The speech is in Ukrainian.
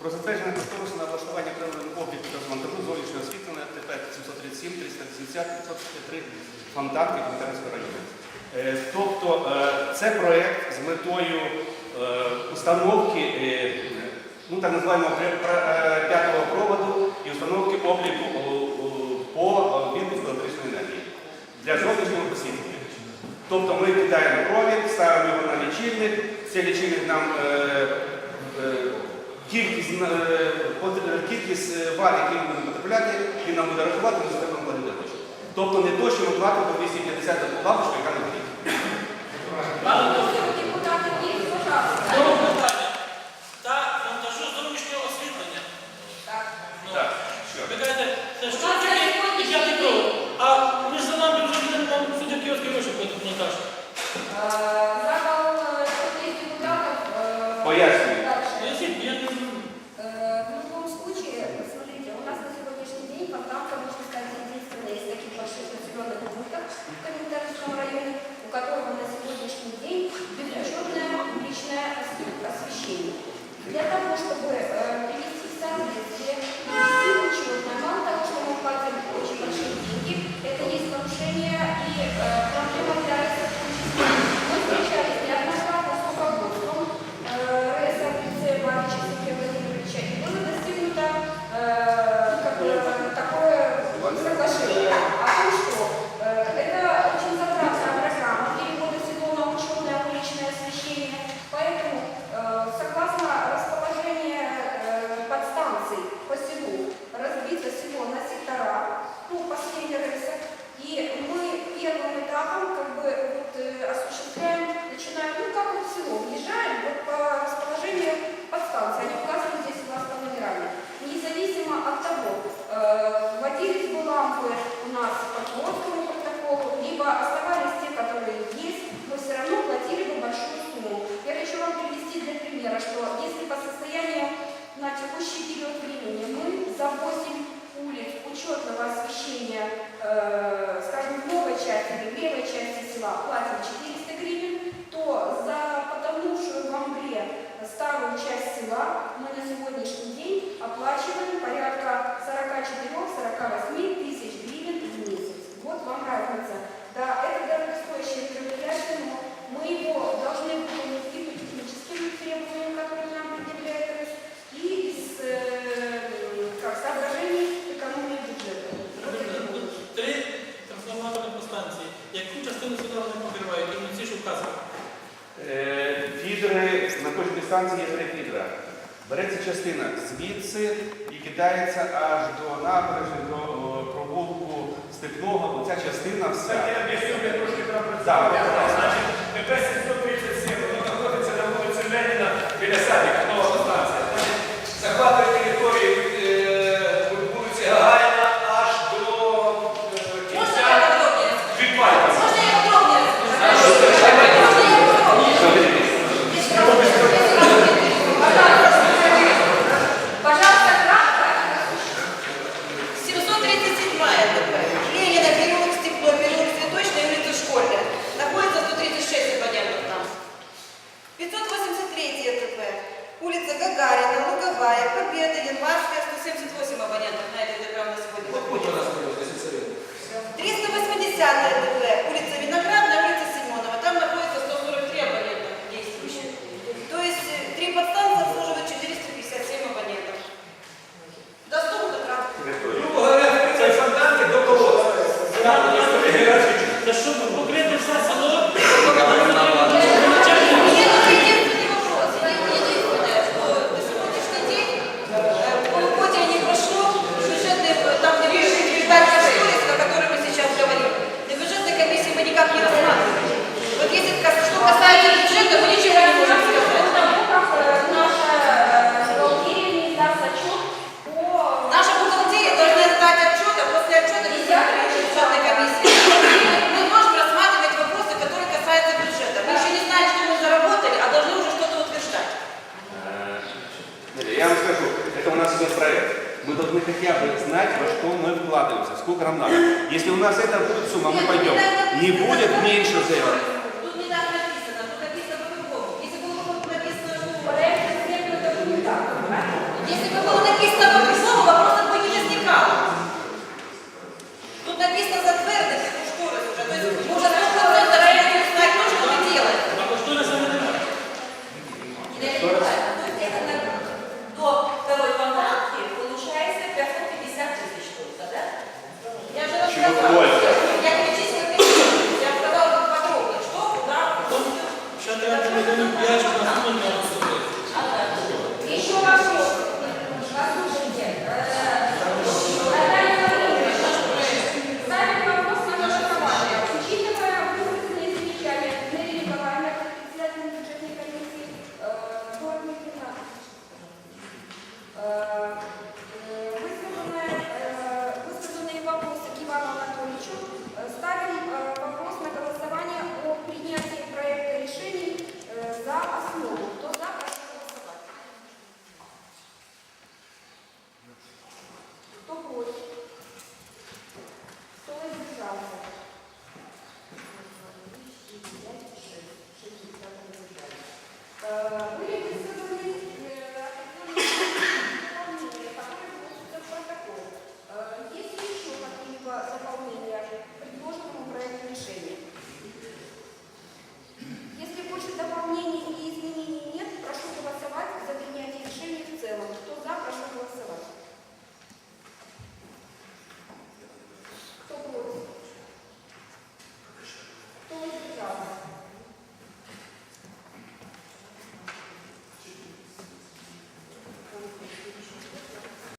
Про затвердження кошторису на облаштування певної обліку та монтажу зовнішнього освітлення ТП 737 380 533 фонтанки Фонтанського району. Е, тобто е, це проєкт з метою е, установки, ну так називаємо кількість е, е, кількість е, вар, які ми будемо потрапляти, він нам буде рахувати на системному кладовищі. Тобто не то, що ми платимо по 250 за ту лампочку, яка не потрібна. Пояснюю. 8 улиц, учетного освещения, э, скажем, в новой части или левой части села платим 4 Нещодавно підривають, і ці що вказано. Фідери на кожній станції є три фідера. Береться частина звідси і кидається аж до набережі, до о, провулку степного. ця частина вся. Я об'ясню, я трошки треба працювати. Так, так, так. Значить, 78 абонентов на этой сколько нам надо. Если у нас это будет сумма, мы пойдем. Не будет меньше за. Gracias.